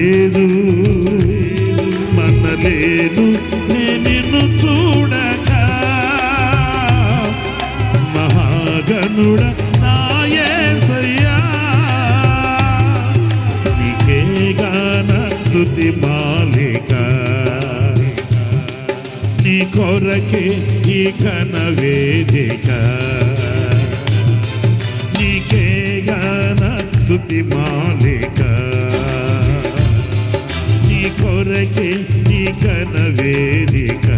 లేదు. మనలేదు నేను చూడక. మహాగనుడ నాయసయ్యా. నీకే గాన స్తుతి మాలిక. నీ కొరకే ఈ ఘన వేదిక. నీకే గాన స్థుతి మాలిక. ఈ వేదిక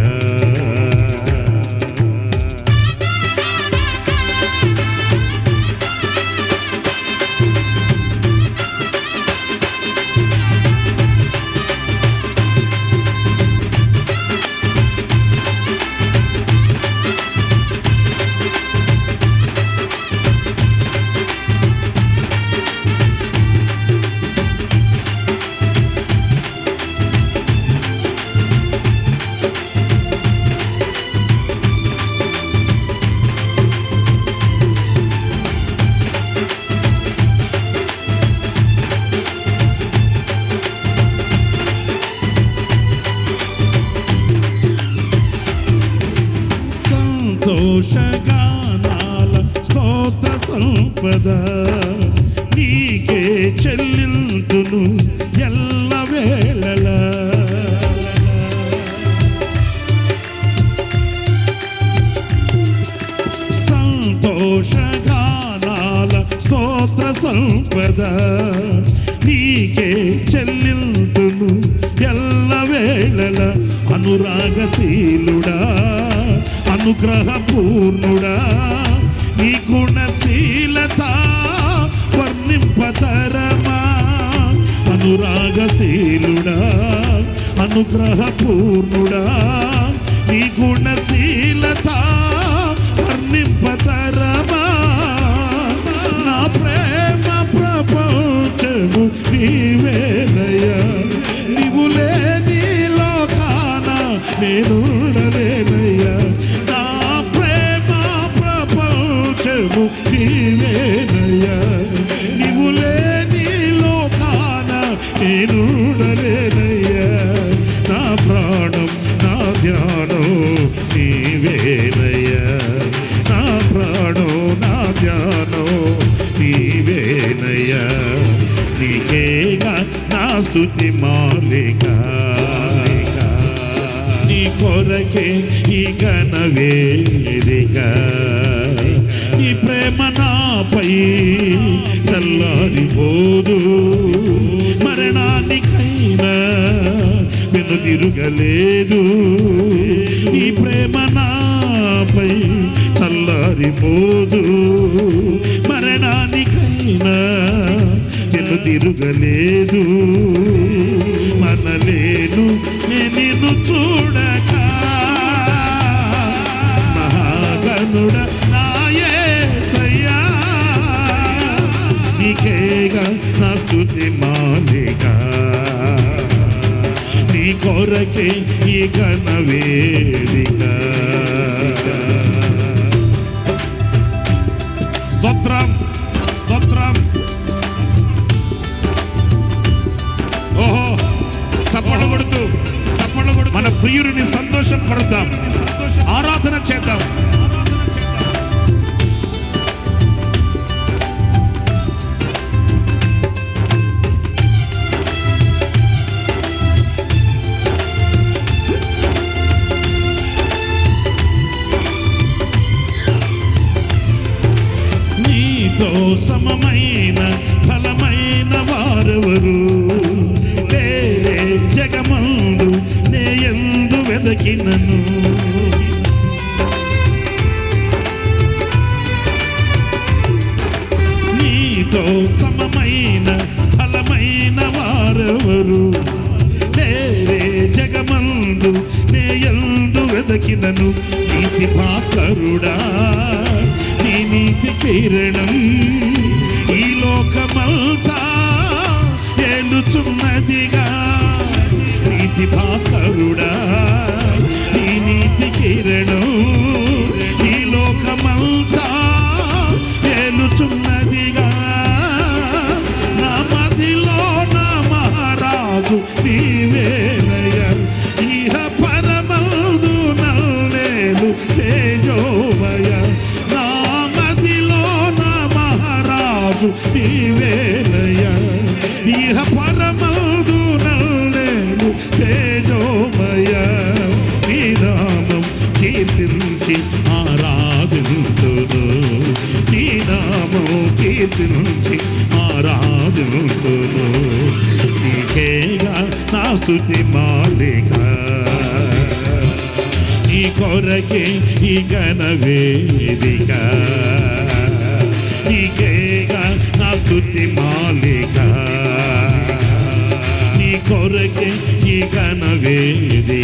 ఉండును ఎల్ల వేళలా. సంతోషగానాల స్తోత్ర సంపద నీకే చెల్లింతును ఎల్ల వేళల. అనురాగశీలుడా అనుగ్రహపూర్ణుడా నీ గుణశీ అనురాగశీలుడా అనుగ్రహపూర్ణుడా నీ గుణశీలత వర్ణింపతరమా? నా ప్రేమ ప్రపంచము నీవేనయ్యా నీవు లేని లోకాన నేనుండలేనయ్యా ప్రాణం నా ధ్యానం నీవేనయ్యా. నా ప్రాణం నా ధ్యానం నీవేనయ్యా. నీకేగా నా స్థుతి మాలిక. నీ కొరకే ఈ ఘన వేదిక. నీ ప్రేమ నాపై చల్లారిపోదు. మరణానికైనా వెనుదిరుగలేదు నీ ప్రేమ నాపై చల్లారిపోదు. మరణానికైనా నేను తిరగలేదు. మనలేను నేను చూడక. మహాగనుడా కొరకే ఈ ఘన వేదిక. స్తోత్రం స్తోత్రం. ఓహో చప్పట్లు కొడుతూ చప్పట్లు కొడుతూ. మన ప్రియుడిని సంతోషం పడతాం ఆరాధన చేద్దాం. నీతో సమమైన ఫలమైన వారెవరు? వేరే జగమందు నే ఎందు వెదకినను. నీతో సమమైన ఫలమైన వారెవరు? లేరే జగమందు నే ఎందు వెదకినను. నీతి భాస్కరుడా నీతి కిరణం ఈ లోకమంతా ఏలుచున్నదిగా నీతి భాస్కరుడా నీ నీతి కిరణం ఈ లోకమంతా ఏలుచున్నదిగా నా మదిలో నా మహారాజు నీ కొరకే ఈ ఘన వేదిక. నీకేగా నా స్థుతి మాలిక. నీ కొరకే ఈ ఘన వేదిక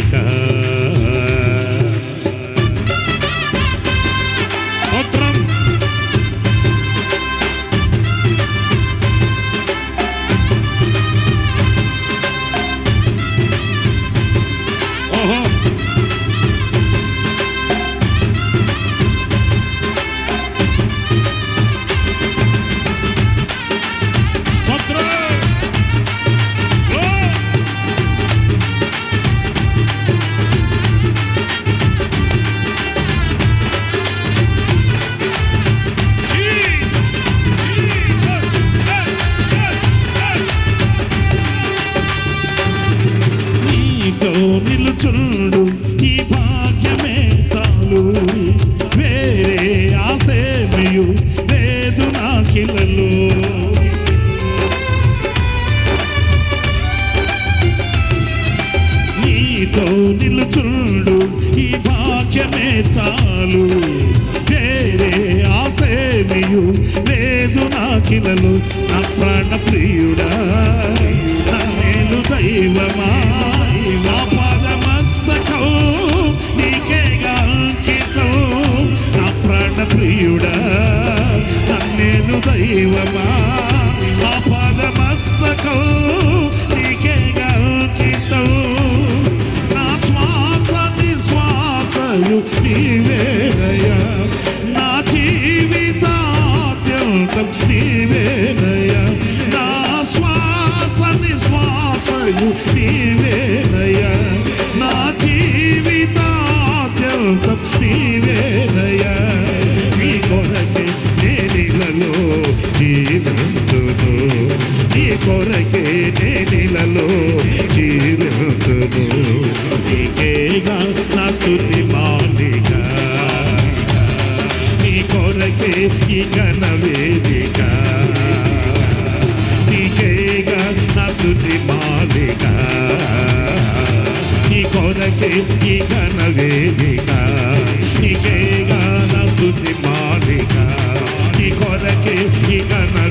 నీతో నిలుచుండు ఈ భాగ్యమే చాలు. వేరే ఆసేమియు లేదు నాకిలలో నా ప్రాణ ప్రియుడా నా మేలు దైవమా? దైవమా? కొరకే నేనిలలో నీకేగా నా స్థుతి మాలిక. నీ కొరకే ఈ గణ వేదిక నీకేగా నా స్థుతి మాలిక. నీ కొరకే ఈ గణ వేదిక నీకేగా నా స్థుతి మాలిక. నీ కొరకే ఈ గణ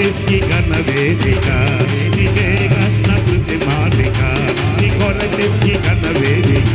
కొరకే గణ వేదిక నీకేగా గణ స్మృతి మాలిక నీ కొరకే ఈ వేదిక.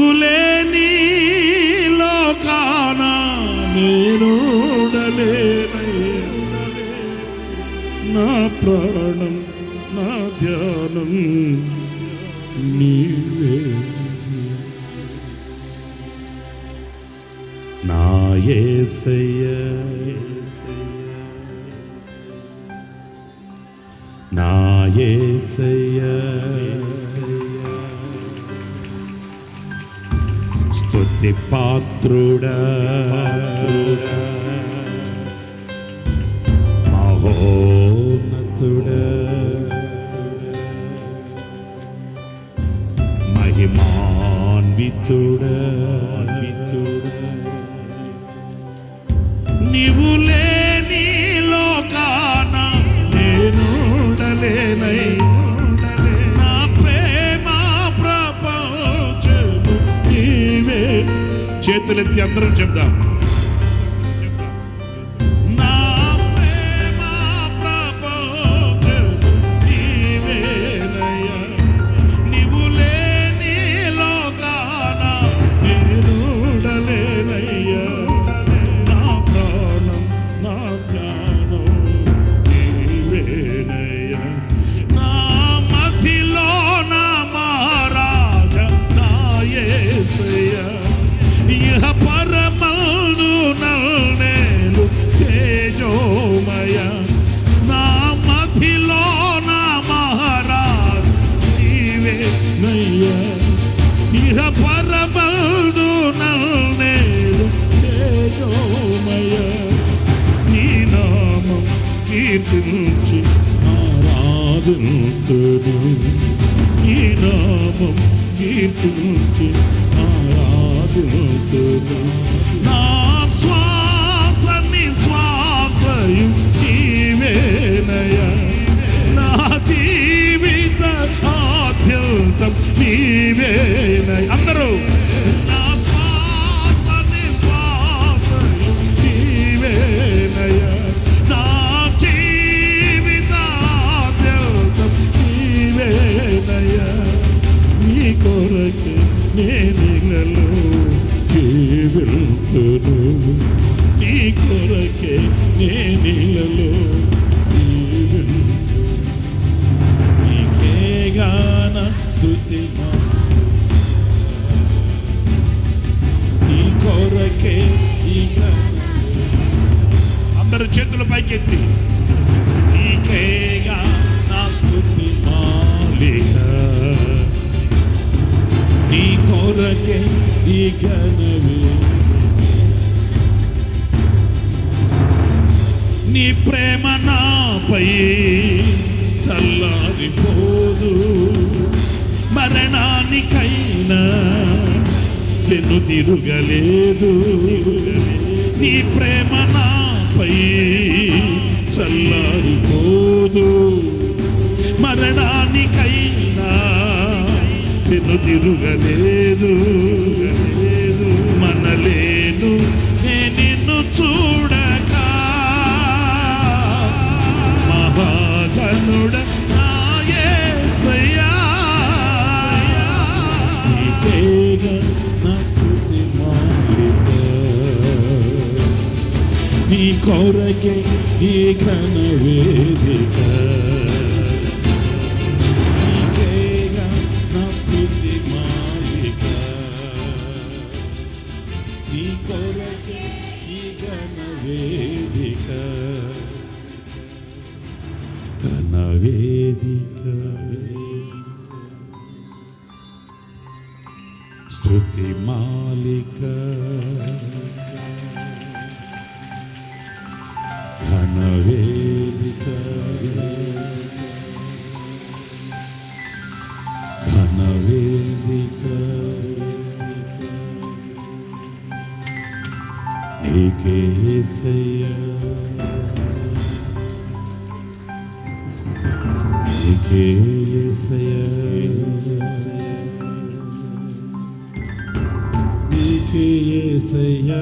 నీవు లేని లోకాన నా ప్రాణం నా ధ్యానం నీవే. నా యేసయ్య స్తుతి పాత్రుడా. మహోన్నతుడా. మహిమాన్వితుడా. చేతులెత్తి అందరం చెప్దాం. కీర్తించి ఆరాధింతుడు ఈ నామం కీర్తించి. జీవితును నీ కొరకే నేనిలలో నీకేగాన స్థుతి నీ కొరకే ఈ అందరు చేతుల పైకెత్తి నీకేగా నా స్థుతి మాలిక నీ కొరకే ఈ ఘనమే. ప్రేమ నాపై చల్లారిపోదు. మరణానికైనా నిన్ను తిరుగలేదు. నీ ప్రేమ నాపై చల్లారిపోదు. మరణానికైనా నిన్ను తిరుగలేదు. మనలేను నేను చూ కొరకే ఈ ఘన వేదిక నా స్తుతి మాలిక నీ కొరకే ఈ ఘన వేదిక ఘన వేదిక నీకే యేసయ్యా. నీకే యేసయ్యా.